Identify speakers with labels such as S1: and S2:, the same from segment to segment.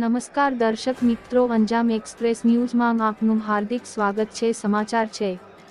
S1: નમસ્કાર દર્શક મિત્રો, અંજામ એક્સપ્રેસ ન્યૂઝમાં આપનું હાર્દિક સ્વાગત છે. સમાચાર છે.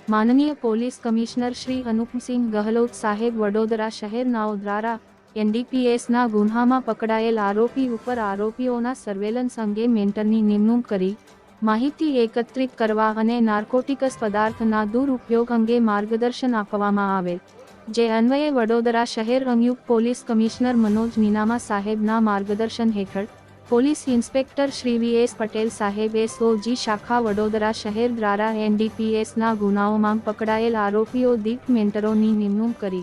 S1: માનનીય પોલીસ કમિશનર શ્રી અનુપસિંહ ગહલોત સાહેબ વડોદરા શહેરનાઓ દ્વારા એનડીપીએસના ગુન્હામાં પકડાયેલ આરોપી ઉપર આરોપીઓના સર્વેલન્સ અંગે મેન્ટરની નિમણૂક કરી. માહિતી એકત્રિત કરવા અને નાર્કોટિકસ પદાર્થના દુરુપયોગ અંગે માર્ગદર્શન આપવામાં આવેલ. જે અન્વયે વડોદરા શહેર સંયુક્ત પોલીસ કમિશનર મનોજ નીનામા સાહેબના માર્ગદર્શન હેઠળ police inspector Shri V S Patel સાહેબ એસઓજી શાખા વડોદરા શહેર દ્વારા એનડીપીએસના ગુનાઓમાં પકડાયેલ આરોપીઓ દીઠ મેન્ટરોની નિમણૂક કરી.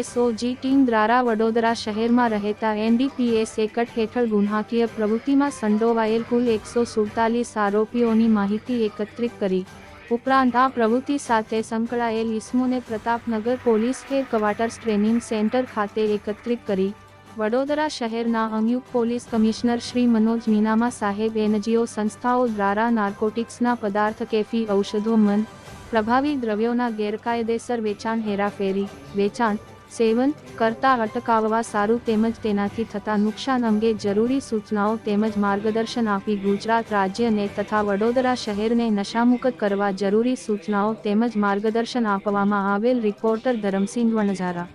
S1: એસઓજી ટીમ દ્વારા વડોદરા શહેરમાં રહેતા એનડીપીએસ એકટ હેઠળ ગુનાકીય પ્રવૃત્તિમાં સંડોવાયેલ કુલ એકસો સુડતાલીસ આરોપીઓની માહિતી એકત્રિત કરી. ઉપરાંત આ પ્રવૃત્તિ સાથે સંકળાયેલ ઇસમોને Pratapnagar police head quarters training centre ખાતે એકત્રિત કરી. વડોદરા શહેરના સંયુક્ત પોલીસ કમિશનર શ્રી મનોજ નીનામા સાહેબ એનજીઓ સંસ્થાઓ દ્વારા નાર્કોટિક્સના પદાર્થ, કેફી, ઔષધો, મન, પ્રભાવી દ્રવ્યોના ગેરકાયદેસર વેચાણ, હેરાફેરી, વેચાણ, સેવન કરતા અટકાવવા સારું તેમજ તેનાથી થતા નુકસાન અંગે જરૂરી સૂચનાઓ તેમજ માર્ગદર્શન આપી ગુજરાત રાજ્યને તથા વડોદરા શહેરને નશામુક્ત કરવા જરૂરી સૂચનાઓ તેમજ માર્ગદર્શન આપવામાં આવેલ રિપોર્ટર ધરમસિંહ વણઝારા.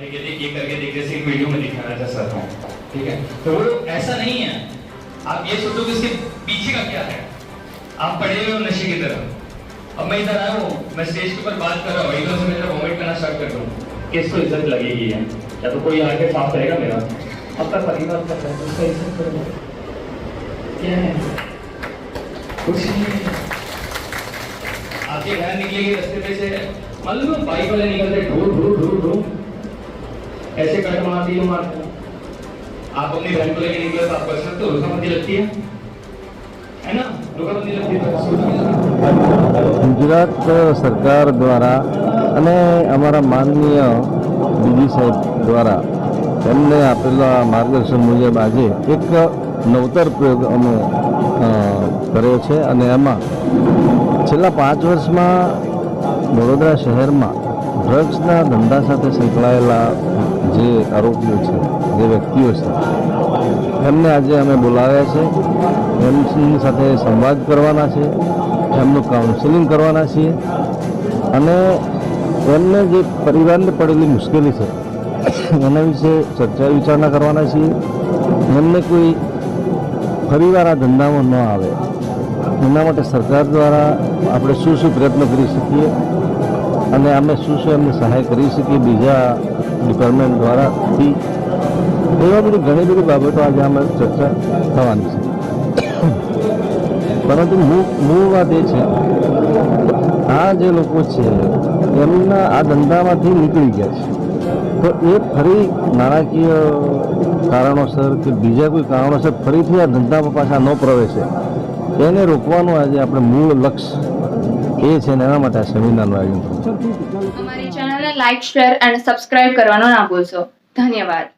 S2: थे कि ये करके देख जैसे एक वीडियो में दिखाना चाहता हूँ ठीक है तो वो ऐसा नहीं है आप ये सोचो कि इसके पीछे का क्या है आप पड़े हुए हो नशे की तरफ़ अब मैं इधर आया हूँ मैं स्टेज के ऊपर बात कर रहा हूँ एकदम से मैं वॉमिट करना स्टार्ट कर दूँ किसको इज़्ज़त लगेगी है या तो कोई आके साफ़ करेगा मेरा आपका परिवार का है उसका इज़्ज़त करो क्या है कुछ नहीं आपके घर निकलेंगे रास्ते पे से। मालूम बाइक वाले निकलते ढूंढ ढूंढ ढूंढ ढूंढ। ऐसे कट मारती है मारते आप अपनी बहन को लेके निकले तो आपको ऐसा तो रुकाबंदी लगती है है ना रुकाबंदी लगती है
S3: ગુજરાત સરકાર દ્વારા અને અમારા માનનીય ડીજી સાહેબ દ્વારા એમને આપેલા માર્ગદર્શન મુજબ આજે એક નવતર પ્રયોગ અમે અ, કર્યો છે અને એમાં છેલ્લા પાંચ વર્ષમાં વડોદરા શહેરમાં ડ્રગ્સના ધંધા સાથે સંકળાયેલા જે આરોપીઓ છે, જે વ્યક્તિઓ છે, એમને આજે અમે બોલાવ્યા છે. એમની સાથે સંવાદ કરવાના છે. એમનું કાઉન્સેલિંગ કરવાના છીએ. અને એમને જે પરિવારને પડેલી મુશ્કેલી છે, એના વિશે ચર્ચા વિચારણા કરવાના છીએ. એમને કોઈ ફરીવાર આ ધંધામાં ન આવે. એના માટે સરકાર દ્વારા આપણે શું શું પ્રયત્ન કરી શકીએ? અને અમે શું શું એમને સહાય કરી શકીએ બીજા ડિપાર્ટમેન્ટ દ્વારાથી એવા બધી ઘણી બધી બાબતો આજે અમે ચર્ચા થવાની છે. પરંતુ મૂળ વાત એ છે, આ જે લોકો છે, એમના આ ધંધામાંથી નીકળી ગયા છે. તો એ ફરી નાણાકીય કારણોસર કે બીજા કોઈ કારણોસર ફરીથી આ ધંધામાં પાછા ન પ્રવેશે, એને રોકવાનું આજે આપણે મૂળ લક્ષ્ય એ છે ને એના માટે આ સેમિનારનું આયોજન. થયું છે
S4: અમારી ચેનલને લાઈક શેર એન્ડ સબસ્ક્રાઇબ કરવાનો ના ભૂલશો. ધન્યવાદ.